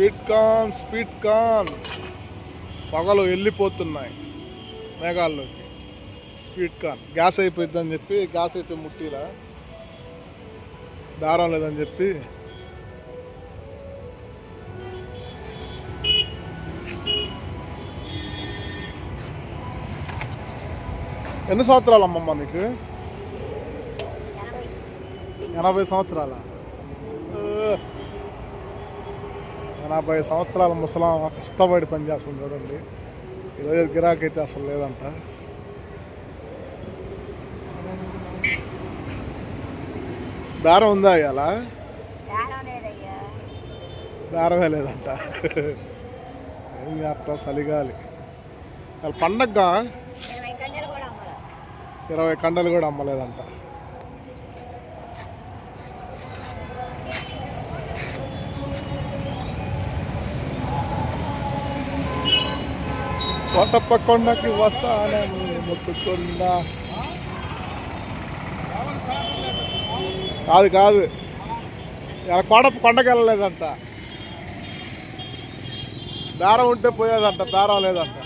Speed కాన్ speed కాన్. పొగలు వెళ్ళిపోతున్నాయి మేఘాల్లోకి. Speed కాన్. Gas అయిపోయిద్దని చెప్పి గ్యాస్ అయితే ముట్టిలా. దారం లేదని చెప్పి. ఎన్ని సంవత్సరాలు అమ్మమ్మ నీకు? ఎనభై సంవత్సరాల? ఎనభై సంవత్సరాల ముసలాం కష్టపడి పనిచేస్తుంది చూడండి ఈరోజు గిరాకీ అయితే అసలు లేదంట. బేరం ఉందా దారం లేదయ్యా. బేరమే లేదంట. ఏం చేస్తాం చలిగాలి. వాళ్ళ పండగ ఇరవై కండలు కూడా అమ్మలేదంట. కొండకి వస్తానని మొక్కుకున్నా కాదు కాదు. ఇలా కోటప్ప కొండకి వెళ్ళలేదంట. దారం ఉంటే పోయేదంట దారం లేదంట.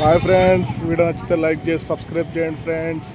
బాయ్ ఫ్రెండ్స్ వీడియో నచ్చితే లైక్ చేసి సబ్స్క్రైబ్ చేయండి ఫ్రెండ్స్